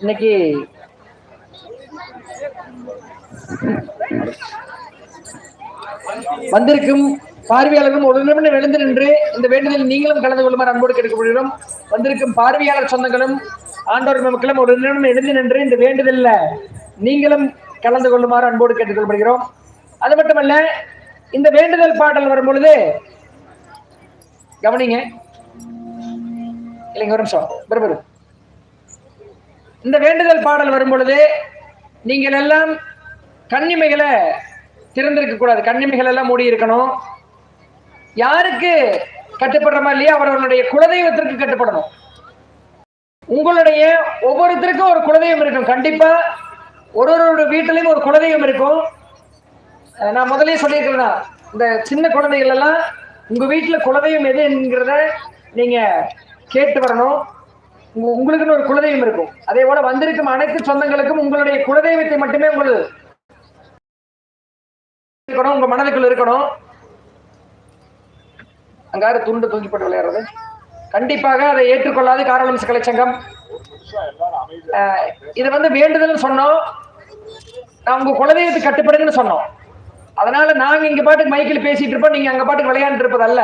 இன்னைக்கு வந்திருக்கும் பார்வையாளர்களும் ஒரு நிமிடம் எழுந்து நின்று இந்த வேண்டுதலில் நீங்களும் கலந்து கொள்ளுமாறு அன்போடு கேட்டுக்கொள்கிறோம். வந்திருக்கும் பார்வையாளர் சொந்தங்களும் ஆண்டோர் மக்களும் ஒரு நிமிடம் எழுந்து நின்று இந்த வேண்டுதல்ல நீங்களும் கலந்து கொள்ளுமாறு அன்போடு கேட்டுக்கொள்ளப்படுகிறோம். அது மட்டுமல்ல இந்த வேண்டுதல் பாடல் வரும் பொழுது கவனிங்க. இல்லைங்க ஒரு நிமிஷம். பெருபெரு இந்த வேண்டுதல் பாடல் வரும் பொழுது நீங்கள் எல்லாம் கண்ணிமைகளை திறந்திருக்க கூடாது. கண்ணிமைகள் எல்லாம் மூடி இருக்கணும். யாருக்கு கட்டுப்படுறமா இல்லையா? அவர்களுடைய குலதெய்வத்திற்கு கட்டுப்படணும். உங்களுடைய ஒவ்வொருத்தருக்கும் ஒரு குலதெய்வம் இருக்கும். கண்டிப்பா ஒரு ஒரு வீட்டிலையும் ஒரு குலதெய்வம் இருக்கும். நான் முதலே சொல்லியிருக்கிறேன் இந்த சின்ன குழந்தைகள் எல்லாம் உங்க வீட்டுல குலதெய்வம் எது என்கிறத நீங்க கேட்டு வரணும். உங்களுக்குன்னு ஒரு குலதெய்வம் இருக்கும். அதே போல வந்திருக்கும் அனைத்து சொந்தங்களுக்கும் உங்களுடைய குலதெய்வத்தை மட்டுமே உங்கள் இருக்கணும் உங்க மனதுக்குள்ள இருக்கணும். அங்காரு துண்டு தூங்கிப்பட்டு விளையாடுறது? கண்டிப்பாக அதை ஏற்றுக்கொள்ளாது காரணம் கலை சங்கம் இது வந்து வேண்டுதல் சொன்னோம். நான் உங்க குலதெய்வத்தை கட்டுப்படுங்கன்னு சொன்னோம். அதனால நாங்க இங்க பாட்டுக்கு மைக்கில் பேசிட்டு இருப்போம். நீங்க அங்க பாட்டுக்கு விளையாண்டு இருப்பது அல்ல.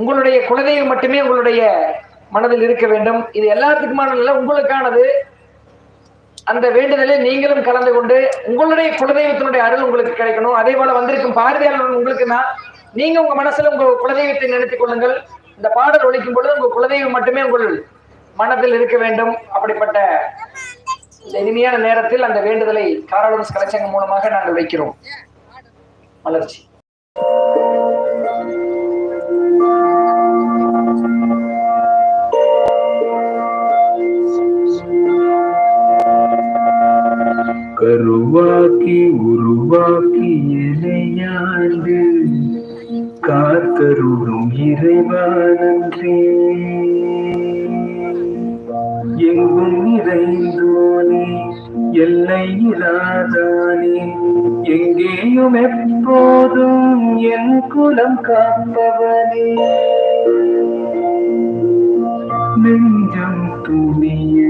உங்களுடைய குலதெய்வம் மட்டுமே உங்களுடைய மனதில் இருக்க வேண்டும். இது எல்லாத்துக்குமான இல்ல உங்களுக்கானது. அந்த வேண்டுதலை நீங்களும் கலந்து கொண்டு உங்களுடைய குலதெய்வத்தினுடைய அருள் உங்களுக்கு கிடைக்கணும். அதே போல வந்திருக்கும் பார்வையாளர்கள் நான் நீங்க உங்க மனசுல உங்க குலதெய்வத்தை நினைத்துக் கொள்ளுங்கள். இந்த பாடல் ஒழிக்கும் பொழுது உங்க குலதெய்வம் மட்டுமே உங்கள் மனதில் இருக்க வேண்டும். அப்படிப்பட்ட இனிமையான நேரத்தில் அந்த வேண்டுதலை காராளூர் கலைச்சங்கம் மூலமாக நாங்கள் வைக்கிறோம். மலர்ச்சி. கருவாக்கி உருவாக்கி இணையாண்டு காத்தருளும் இறைவா நன்றி எங்கும் நிறைந்தோனே எல்லை இல்லாதானே எங்கேயும் எப்போதும் என் குலம் காப்பவனே. நெஞ்சம் துணிய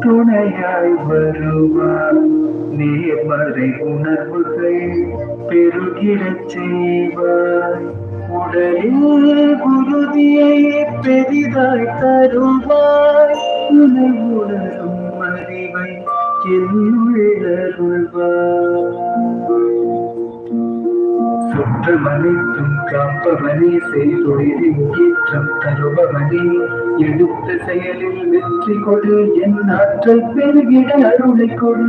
துணையாய் வருவான் நேர்மறை உணர்வுகள் பெருகிடச் செய்வார் உடலில் குருதியை பெரிதாய் தருவாய். உனை உணரும் அறிவை என்னுள்ளருள்வாய் சுற்றமனைத்தும் காப்பவனே செய்தொழிலின் ஏற்றம் தருபவனே எடுத்த செயலில் வெற்றி கொடு என் ஆற்றல் பெருகிட அருளை கொடு.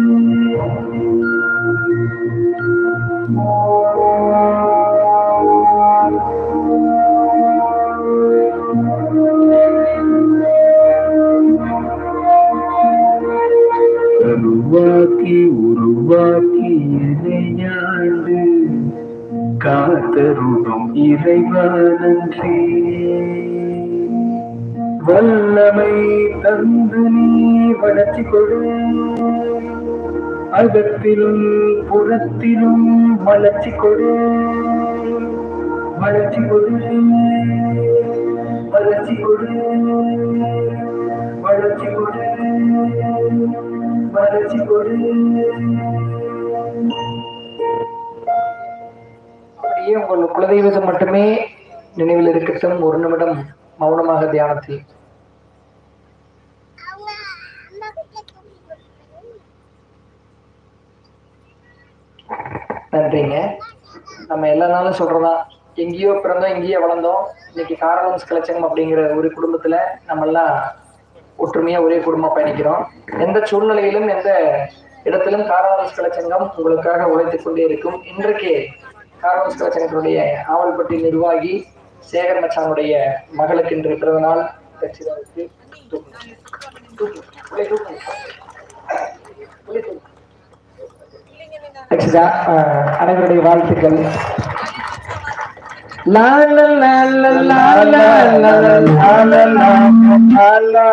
உருவாக்கி உருவாக்கி இணையாண்டு காத்தருடும் இறைவா நன்றி வல்லமை தந்து நீ வளர்ச்சி கொடு. அகத்திலும் புறத்திலும் வளர்ச்சி கொடு. வளர்ச்சி கொடு. வளர்ச்சி கொடு. வளர்ச்சி கொடு. வளர்ச்சி கொடு. அப்படியே உங்கள் குலதெய்வத்தை மட்டுமே நினைவில் இருக்கட்டும். ஒரு நிமிடம் மௌனமாக தியானத்தில். நன்றிங்க. நம்ம எல்லா நாளும் சொல்றதா எங்கேயோ பிறந்தோம் எங்கேயோ வளர்ந்தோம். இன்னைக்கு காரணம் கலைச்சங்கம் அப்படிங்கிற ஒரு குடும்பத்துல நம்ம எல்லாம் ஒற்றுமையா ஒரே குடும்பம் பயணிக்கிறோம். எந்த சூழ்நிலையிலும் எந்த இடத்திலும் காரணம் கலைச்சங்கம் உங்களுக்காக உழைத்துக் கொண்டே இருக்கும். இன்றைக்கு காரணம் கலைச்சங்கத்தினுடைய ஆவல்பட்டி நிர்வாகி சேகர் மச்சானுடைய மகளுக்கு இன்று பிறந்த நாள் கட்சிதாருக்கு தூக்கு. அனைவருடைய வாழ்த்துக்கள் லா, லா, லா, லா, லா, லா, லா, லா.